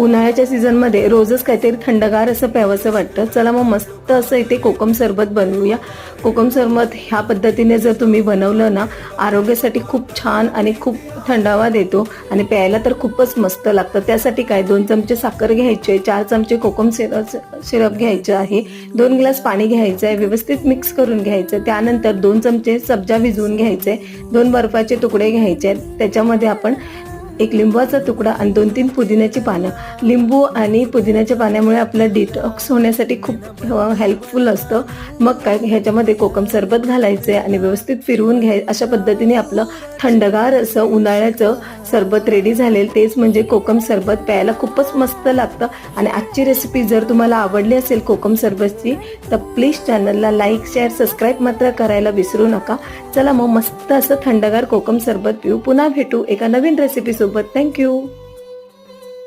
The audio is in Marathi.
उन्हाळ्याच्या सीझनमध्ये रोजच काहीतरी थंडगार असं प्यावंसं वाटतं. चला मग मस्त असं इथे कोकम सरबत बनवूया. कोकम सरबत ह्या पद्धतीने जर तुम्ही बनवलं ना आरोग्यासाठी खूप छान आणि खूप थंडावा देतो आणि प्यायला तर खूपच मस्त लागतं. त्यासाठी काय दोन चमचे साखर घ्यायचे चार चमचे कोकम सिरप सिरप घ्यायचं आहे दोन ग्लास पाणी घ्यायचं आहे व्यवस्थित मिक्स करून घ्यायचं त्यानंतर दोन चमचे सब्जा भिजवून घ्यायचे दोन बर्फाचे तुकडे घ्यायचे आहेत. त्याच्यामध्ये आपण एक लिंबाचा तुकडा आणि दोन तीन पुदिन्याची पानं. लिंबू आणि पुदिन्याच्या पाण्यामुळे आपलं डिटॉक्स होण्यासाठी खूप हेल्पफुल असतं. मग काय ह्याच्यामध्ये कोकम सरबत घालायचे आणि व्यवस्थित फिरवून घ्याय अशा पद्धतीने आपलं थंडगार असं उन्हाळ्याचं सरबत रेडी झालेलं तेच म्हणजे कोकम सरबत प्यायला खूपच मस्त लागतं. आणि आजची रेसिपी जर तुम्हाला आवडली असेल कोकम सरबतची तर प्लीज चॅनलला लाईक शेअर सबस्क्राईब मात्र करायला विसरू नका. चला मग मस्त असं थंडगार कोकम सरबत पिऊ. पुन्हा भेटू एका नवीन रेसिपीसोबत थँक्यू